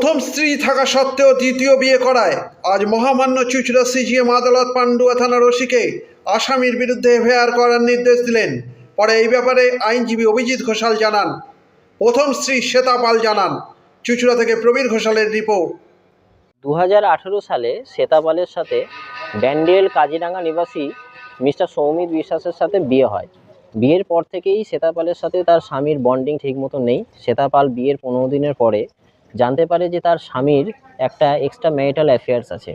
প্রথম স্ত্রী থাকা সত্ত্বেও দ্বিতীয় বিয়ে করায়। আজ মহামান্য চুচড়া সিজিএম আদালত পান্ডুয়া থানার ওসিকে আসামির বিরুদ্ধে এফআইআর করার নির্দেশ দিলেন। পরে এই ব্যাপারে আইনজীবী অভিজিৎ ঘোষাল জানান। প্রথম স্ত্রী শ্বেতা পাল জানান, চুচড়া থেকে প্রবীর ঘোষালের রিপোর্ট। দু হাজার আঠেরো সালে শ্বেতাপালের সাথে ব্যান্ডেল কাজিরাঙ্গা নিবাসী মিস্টার সৌমিত বিশ্বাসের সাথে বিয়ে হয়। বিয়ের পর থেকেই শ্বেতাপালের সাথে তার স্বামীর বন্ডিং ঠিকমতো নেই। শ্বেতাপাল বিয়ের পনেরো দিনের পরে জানতে পারে যে তার স্বামীর একটা এক্সট্রা ম্যারিটাল অ্যাফেয়ার্স আছে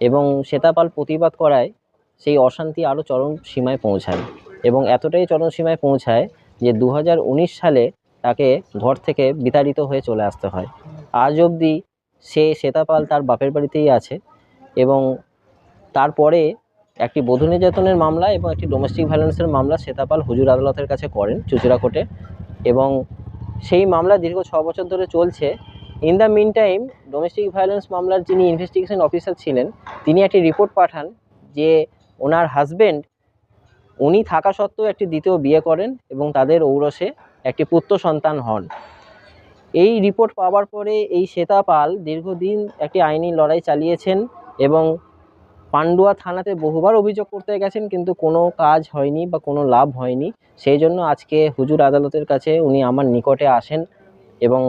এবং শ্বেতাপাল প্রতিবাদ করায় সেই অশান্তি আরও চরম সীমায় পৌঁছায় এবং এতটাই চরম সীমায় পৌঁছায় যে দু হাজার উনিশ সালে তাকে ঘর থেকে বিতাড়িত হয়ে চলে আসতে হয়। আজ অবধি সে শ্বেতাপাল তার বাপের বাড়িতেই আছে এবং তারপরে একটি বধূ নির্যাতনের মামলা এবং একটি ডোমেস্টিক ভায়োলেন্সের মামলা শ্বেতাপাল হুজুর আদালতের কাছে করেন চুচুড়া কোর্টে এবং সেই মামলা দীর্ঘ ছ বছর ধরে চলছে। In the mean time domestic violence মামলার যিনি ইনভেস্টিগেশন অফিসার ছিলেন, তিনি একটি রিপোর্ট পাঠান যে ওনার হাজবেন্ড উনি থাকা সত্ত্বেও একটি দ্বিতীয় বিয়ে করেন এবং তাদের ঔরসে একটি পুত্র সন্তান হন। এই রিপোর্ট পাওয়ার পরে এই শ্বেতা পাল দীর্ঘদিন একটি আইনি লড়াই চালিয়েছেন এবং পান্ডুয়া থানাতে বহুবার অভিযোগ করতে গেছেন, কিন্তু কোনো কাজ হয়নি বা কোনো লাভ হয়নি। সেই জন্য আজকে হুজুর আদালতের কাছে উনি আমার নিকটে আসেন এবং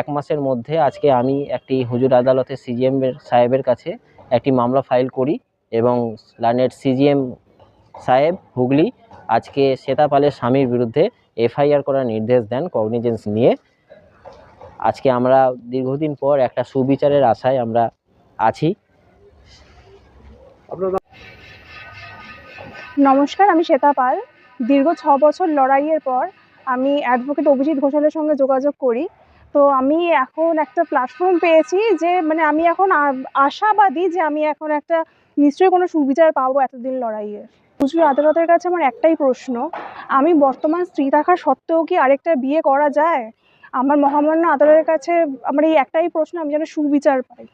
এক মাসের মধ্যে আজকে আমি একটি হুজুর আদালতের সিজিএম সাহেবের কাছে একটি মামলা ফাইল করি এবং লার্নেড সিজিএম সাহেব হুগলি আজকে শ্বেতাপালের স্বামীর বিরুদ্ধে এফআইআর করার নির্দেশ দেন কগনিজেন্স নিয়ে। আজকে আমরা দীর্ঘদিন পর একটা সুবিচারের আশায় আমরা আছি। নমস্কার, আমি শ্বেতা পাল। দীর্ঘ ছ বছর লড়াইয়ের পর আমি অ্যাডভোকেট অভিজিৎ ঘোষালের সঙ্গে যোগাযোগ করি। তো আমি এখন একটা প্ল্যাটফর্ম পেয়েছি যে মানে আমি এখন আশাবাদী যে আমি এখন একটা, নিশ্চয়ই কোনো সুবিচার পাবো এতদিন লড়াইয়ের হুজুর আদালতের কাছে আমার একটাই প্রশ্ন, আমি বর্তমান স্ত্রী থাকা সত্ত্বেও কি আরেকটা বিয়ে করা যায়? আমার মহামান্য আদালতের কাছে আমার এই একটাই প্রশ্ন, আমি যেন সুবিচার পাই।